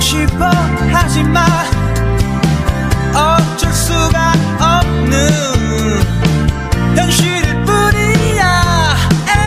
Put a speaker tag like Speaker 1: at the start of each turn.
Speaker 1: 싶어 하지마